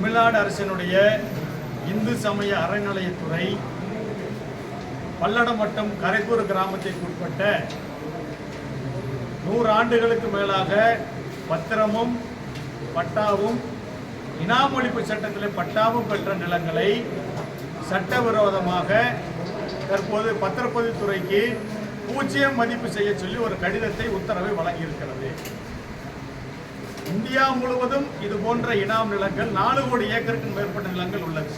தமிழ்நாடு அரசினுடைய இந்து சமய அறநிலையத்துறை பல்லடமட்டம் கரைக்கூர் கிராமத்திற்கு உட்பட்ட நூறு ஆண்டுகளுக்கு மேலாக பத்திரமும் பட்டாவும் இனாமொழிப்பு சட்டத்தில் பட்டாவும் பெற்ற நிலங்களை சட்டவிரோதமாக தற்போது பத்திரப்பதிவுத்துறைக்கு பூஜ்ஜியம் மதிப்பு செய்ய சொல்லி ஒரு கடிதத்தை உத்தரவை வழங்கியிருக்கிறது. இந்தியா முழுவதும் இது போன்ற இனாம் நிலங்கள் நாலு கோடி ஏக்கருக்கும் மேற்பட்ட நிலங்கள் உள்ளது.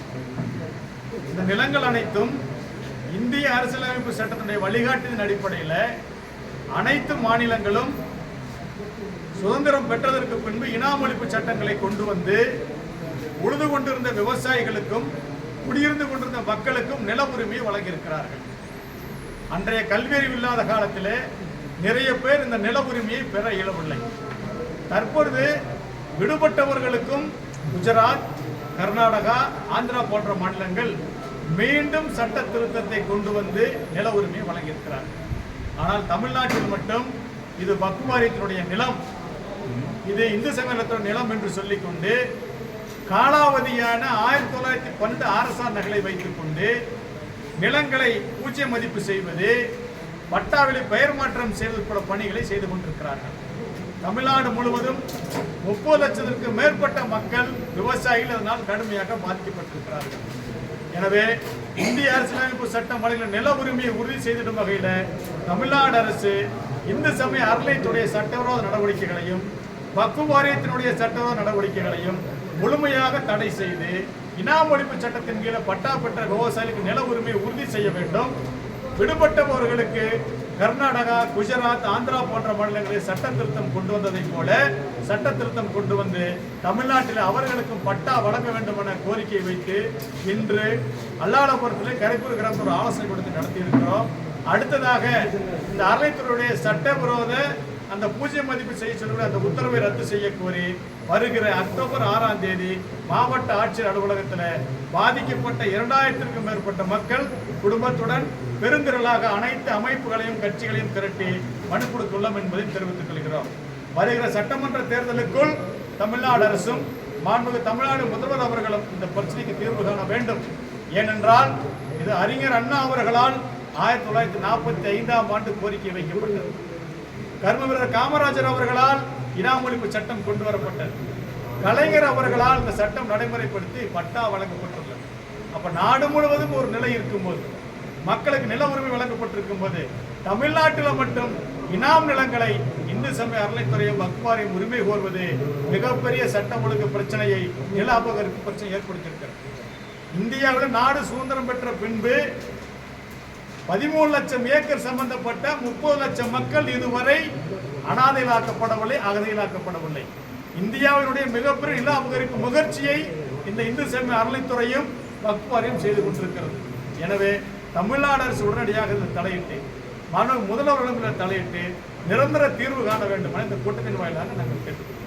இந்த நிலங்கள் அனைத்தும் இந்திய அரசியலமைப்பு சட்டத்தினுடைய வழிகாட்டின் அடிப்படையில் அனைத்து மாநிலங்களும் சுதந்திரம் பெற்றதற்கு பின்பு இனாமொழிப்பு சட்டங்களை கொண்டு வந்து உழுது கொண்டிருந்த விவசாயிகளுக்கும் குடியிருந்து கொண்டிருந்த மக்களுக்கும் நில உரிமையை வழங்கியிருக்கிறார்கள். அன்றைய கல்வியறிவு இல்லாத காலத்திலே நிறைய பேர் இந்த நில உரிமையை பெற இயலவில்லை. தற்பொழுது விடுபட்டவர்களுக்கும் குஜராத் கர்நாடகா ஆந்திரா போன்ற மாநிலங்கள் மீண்டும் சட்ட திருத்தத்தை கொண்டு வந்து நில உரிமையை வழங்கியிருக்கிறார். ஆனால் தமிழ்நாட்டில் மட்டும் இது வக்குவாரியத்தினுடைய நிலம். இது இந்து சமயத்தின் நிலம் என்று சொல்லிக்கொண்டு காலாவதியான ஆயிரத்தி தொள்ளாயிரத்தி பன்னெண்டு ஆர்எஸ்ஆர் நகலை வைத்துக் கொண்டு நிலங்களை பூஜ்ய மதிப்பு செய்வது பட்டாவிலை பெயர் மாற்றம் செய்வது உட்பட பணிகளை செய்து கொண்டிருக்கிறார்கள். தமிழ்நாடு முழுவதும் முப்பது லட்சத்திற்கு மேற்பட்ட மக்கள் விவசாயிகள் அதனால் கடுமையாக பாதிக்கப்பட்டிருக்கிறார்கள். எனவே இந்திய அரசியலமைப்பு சட்டம் வழங்கின நில உரிமையை உறுதி செய்திடும் வகையில் தமிழ்நாடு அரசு இந்து சமய அறநிலையத்துடைய சட்டவிரோத நடவடிக்கைகளையும் வக்கு வாரியத்தினுடைய சட்டவிரோத நடவடிக்கைகளையும் முழுமையாக தடை செய்து இனாமொழிப்பு சட்டத்தின் கீழே பட்டா பெற்ற விவசாயிகளுக்கு நில உரிமையை உறுதி செய்ய வேண்டும். விடுபட்டவர்களுக்கு கர்நாடகா குஜராத் ஆந்திரா போன்ற மாநிலங்களில் சட்ட திருத்தம் கொண்டு வந்ததைப் போல சட்ட திருத்தம் கொண்டு வந்து தமிழ்நாட்டில் அவர்களுக்கும் பட்டா வழங்க வேண்டும் என கோரிக்கை வைத்து இன்று அல்லாடபுரத்தில் கரைப்பூர் கிராமத்தில் ஒரு ஆலோசனை கொடுத்து நடத்தியிருக்கிறோம். அடுத்ததாக இந்த அறநிலைத்துறையுடைய சட்டவிரோத அந்த பூஜ்ய மதிப்பு செய்ய சொல்லக்கூடிய அந்த உத்தரவை ரத்து செய்ய கோரி வருகிற அக்டோபர் ஆறாம் தேதி மாவட்ட ஆட்சியர் அலுவலகத்தில் பாதிக்கப்பட்ட இரண்டாயிரத்திற்கும் மேற்பட்ட மக்கள் குடும்பத்துடன் பெருந்திரளாக அனைத்து அமைப்புகளையும் கட்சிகளையும் திரட்டி மனு கொடுத்துள்ளோம் என்பதை தெரிவித்துக் கொள்கிறோம். வருகிற சட்டமன்ற தேர்தலுக்குள் தமிழ்நாடு அரசும் மாண்புமிகு தமிழ்நாடு முதல்வர் அவர்களும் இந்த பிரச்சனைக்கு தீர்வு காண வேண்டும். ஏனென்றால் இது அறிஞர் அண்ணா அவர்களால் ஆயிரத்தி தொள்ளாயிரத்தி நாற்பத்தி ஐந்தாம் ஆண்டு கோரிக்கை வைக்கப்பட்டது. கர்ம வீரர் காமராஜர் அவர்களால் இனாமொழிப்பு சட்டம் கொண்டு வரப்பட்டது. கலைஞர் அவர்களால் இந்த சட்டம் நடைமுறைப்படுத்தி பட்டா வழங்கப்பட்டுள்ளது. அப்ப நாடு முழுவதும் ஒரு நிலை இருக்கும்போது மக்களுக்கு நில உரிமை வழங்கப்பட்டிருக்கும் போது தமிழ்நாட்டில் மட்டும் இனாம் நிலங்களை இந்து சமய அறநிலைத்துறையும் வக்குவாரியம் உரிமை கோருவது மிகப்பெரிய சட்டம் ஒழுங்கு பிரச்சனையை நில அபகரிப்பு பிரச்சனை ஏற்படுத்தியிருக்கிறது. இந்தியாவில் நாடு சுதந்திரம் பெற்ற பின்பு பதிமூணு லட்சம் ஏக்கர் சம்பந்தப்பட்ட முப்பது லட்சம் மக்கள் இதுவரை அனாதையிலாக்கப்படவில்லை அகதையிலாக்கப்படவில்லை இந்தியாவினுடைய மிகப்பெரிய நில அபகரிப்பு முகர்ச்சியை இந்த இந்து சமய அறநிலைத்துறையும் வக்குவாரியம் செய்து கொண்டிருக்கிறது. எனவே தமிழ்நாடு அரசு உடனடியாக இதில் தலையிட்டு மாணவ முதல்வர்களிடம் தலையிட்டு நிரந்தர தீர்வு காண வேண்டும் என இந்த கூட்டத்தின் வாயிலாக நாங்கள் கேட்டுக்கொள்கிறோம்.